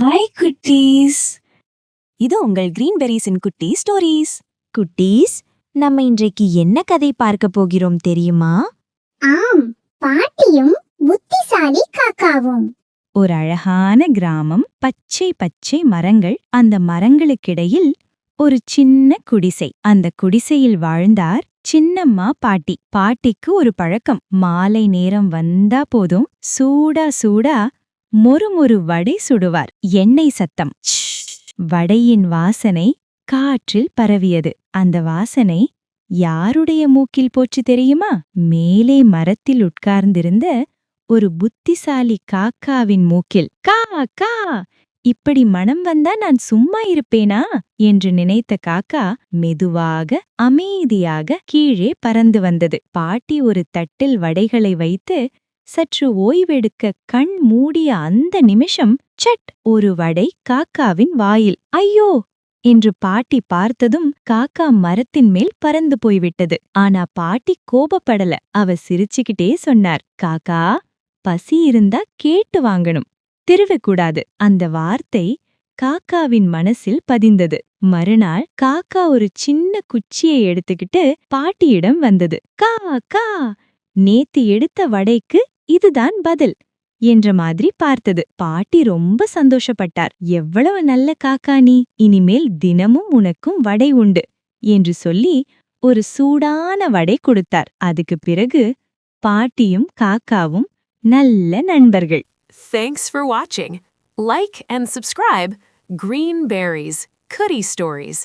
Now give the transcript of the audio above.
Hi குட்டீஸ். இது உங்கள் கிரீன்பெரிஸின் குட்டி ஸ்டோரீஸ் குட்டீஸ் நம்ம இன்றைக்கு என்ன கதை பார்க்க போகிறோம் தெரியுமா? ஆம் பாட்டியும் புத்திசாலி காக்காவும். ஒரு அழகான கிராமம் பச்சை பச்சை மரங்கள் அந்த மரங்களுக்கிடையில் ஒரு சின்ன குடிசை. அந்த குடிசையில் வாழ்ந்தார் சின்னம்மா பாட்டி. பாட்டிக்கு ஒரு பழக்கம் மாலை நேரம் வந்தா போதும் சூடா சூடா மொறுமொறு வடை சுடுவார். எண்ணெய் சத்தம். வடையின் வாசனை காற்றில் பரவியது. அந்த வாசனை யாருடைய மூக்கில் போச்சு தெரியுமா? மேலே மரத்தில் உட்கார்ந்திருந்த ஒரு புத்திசாலி காக்காவின் மூக்கில். கா கா இப்படி மனம் வந்தா நான் சும்மா இருப்பேனா? என்று நினைத்த காக்கா மெதுவாக அமைதியாக கீழே பறந்து வந்தது. பாட்டி ஒரு தட்டில் வடைகளை வைத்து சற்று ஓய்வெடுக்க கண் மூடிய அந்த நிமிஷம் சட் ஒரு வடை காக்காவின் வாயில். ஐயோ! என்று பாட்டி பார்த்ததும் காக்கா மரத்தின் மேல் பறந்து போய்விட்டது. ஆனா பாட்டி கோபப்படல. அவ சிரிச்சுக்கிட்டே சொன்னார். காக்கா பசி இருந்தா கேட்டு வாங்கணும். திருவக்கூடாது அந்த வார்த்தை காக்காவின் மனசில் பதிந்தது. மறுநாள் காக்கா ஒரு சின்ன குச்சியை எடுத்துக்கிட்டு பாட்டியிடம் வந்தது. கா கா! நேத்து எடுத்த வடைக்கு இதுதான் பதில் என்ற மாதிரி பார்த்தது. பாட்டி ரொம்ப சந்தோஷப்பட்டார். எவ்வளவு நல்ல காக்கா நீ. இனிமேல் தினமும் உனக்கும் வடை உண்டு என்று சொல்லி ஒரு சூடான வடை கொடுத்தார். அதுக்கு பிறகு பாட்டியும் காக்காவும் நல்ல நண்பர்கள். Thanks for watching. Like and subscribe Green Berries Cootie Stories.